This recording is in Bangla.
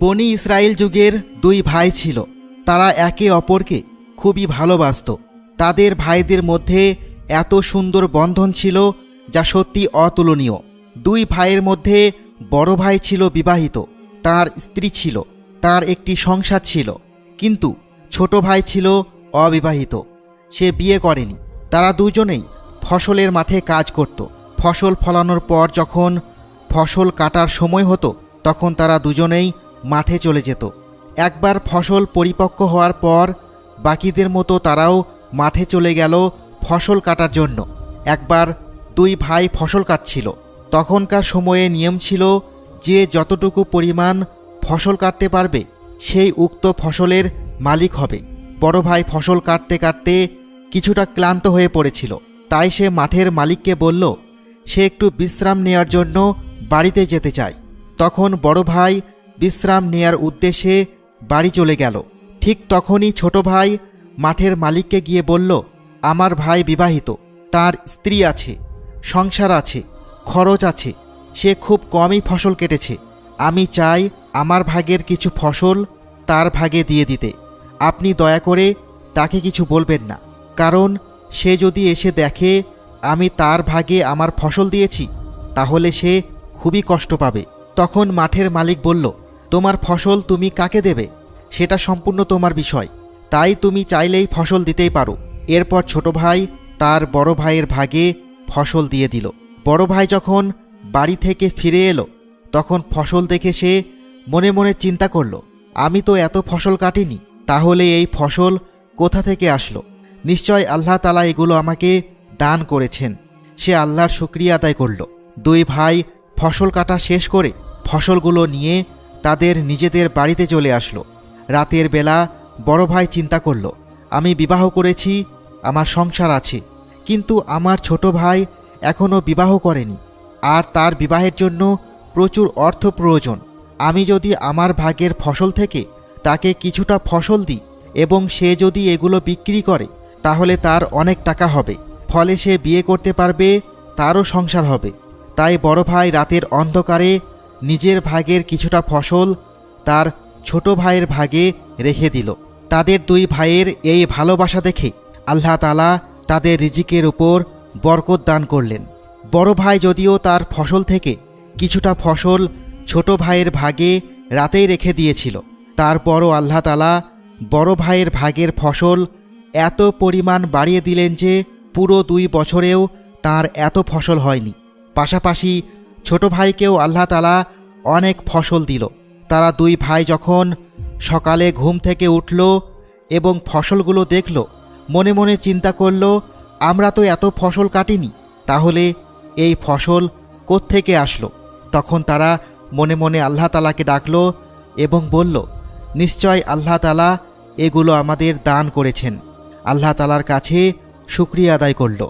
বনি ইসরায়েল যুগের দুই ভাই ছিল। তারা একে অপরকে খুবই ভালোবাসত। তাদের ভাইদের মধ্যে এত সুন্দর বন্ধন ছিল যা সত্যি অতুলনীয়। দুই ভাইয়ের মধ্যে বড় ভাই ছিল বিবাহিত। তার স্ত্রী ছিল। তার একটি সংসার ছিল। কিন্তু ছোট ভাই ছিল অবিবাহিত। সে বিয়ে করেনি। তারা দুজনেই ফসলের মাঠে কাজ করত। ফসল ফলানোর পর যখন ফসল কাটার সময় হতো, তখন তারা দুজনেই মাঠে চলে যেত। একবার ফসল পরিপক্ক হওয়ার পর বাকিদের মতো তারাও মাঠে চলে গেল ফসল কাটার জন্য। একবার দুই ভাই ফসল কাটছিল। তখনকার সময়ে নিয়ম ছিল যে যতটুকু পরিমাণ ফসল কাটতে পারবে, সেই উক্ত ফসলের মালিক হবে। বড় ভাই ফসল কাটতে কাটতে কিছুটা ক্লান্ত হয়ে পড়েছিল। তাই সে মাঠের মালিককে বলল, সে একটু বিশ্রাম নেওয়ার জন্য বাড়িতে যেতে চায়। তখন বড় ভাই বিশ্রাম নেয়ার উদ্দেশ্যে বাড়ি চলে গেল। ঠিক তখনই ছোট ভাই মাঠের মালিককে গিয়ে বলল, আমার ভাই বিবাহিত, তার স্ত্রী আছে, সংসার আছে, খরচ আছে, সে খুব কমই ফসল কেটেছে। আমি চাই আমার ভাগের কিছু ফসল তার ভাগে দিয়ে দিতে। আপনি দয়া করে তাকে কিছু বলবেন না, কারণ সে যদি এসে দেখে আমি তার ভাগে আমার ফসল দিয়েছি, তাহলে সে খুবই কষ্ট পাবে। তখন মাঠের মালিক বলল তোমার ফসল তুমি কাকে দেবে? সেটা সম্পূর্ণ তোমার বিষয়। তাই তুমি চাইলেই ফসল দিতেই পারো। এরপর ছোট ভাই তার বড় ভাইয়ের ভাগে ফসল দিয়ে দিল। বড় ভাই যখন বাড়ি থেকে ফিরে এলো, তখন ফসল দেখে সে মনে মনে চিন্তা করল, আমি তো এত ফসল কাটিনি, তাহলে এই ফসল কোথা থেকে আসলো? নিশ্চয় আল্লাহ তালা এগুলো আমাকে দান করেছেন। সে আল্লাহর শুক্রিয়া আদায় করল। দুই ভাই ফসল কাটা শেষ করে ফসলগুলো নিয়ে তাদের নিজেদের বাড়িতে চলে আসলো। রাতের বেলা বড় ভাই চিন্তা করল, আমি বিবাহ করেছি, আমার সংসার আছে, কিন্তু আমার ছোট ভাই এখনও বিবাহ করেনি, আর তার বিবাহের জন্য প্রচুর অর্থ প্রয়োজন। আমি যদি আমার ভাগের ফসল থেকে তাকে কিছুটা ফসল দিই এবং সে যদি এগুলো বিক্রি করে, তাহলে তার অনেক টাকা হবে। ফলে সে বিয়ে করতে পারবে, তারও সংসার হবে। তাই বড় ভাই রাতের অন্ধকারে নিজের ভাগের কিছুটা ফসল তার ছোট ভাইয়ের ভাগে রেখে দিল। তাদের দুই ভাইয়ের এই ভালোবাসা দেখে আল্লাহ তালা তাদের রিজিকের উপর বরকত দান করলেন। বড় ভাই যদিও তার ফসল থেকে কিছুটা ফসল ছোট ভাইয়ের ভাগে রাতেই রেখে দিয়েছিল। তারপরও আল্লাহ তালা বড় ভাইয়ের ভাগের ফসল এত পরিমাণ বাড়িয়ে দিলেন যে পুরো দুই বছরেও তার এত ফসল হয়নি। পাশাপাশি ছোট ভাইকেও আল্লাহ তালা অনেক ফসল দিল। তারা দুই ভাই যখন সকালে ঘুম থেকে উঠল এবং ফসলগুলো দেখল, মনে মনে চিন্তা করল, আমরা তো এত ফসল কাটিনি, তাহলে এই ফসল কোত্থেকে আসলো? তখন তারা মনে মনে আল্লাহ তালাকে ডাকল এবং বলল, নিশ্চয় আল্লাহ তালা এগুলো আমাদের দান করেছেন। আল্লাহ তালার কাছে শুক্রিয়া আদায় করল।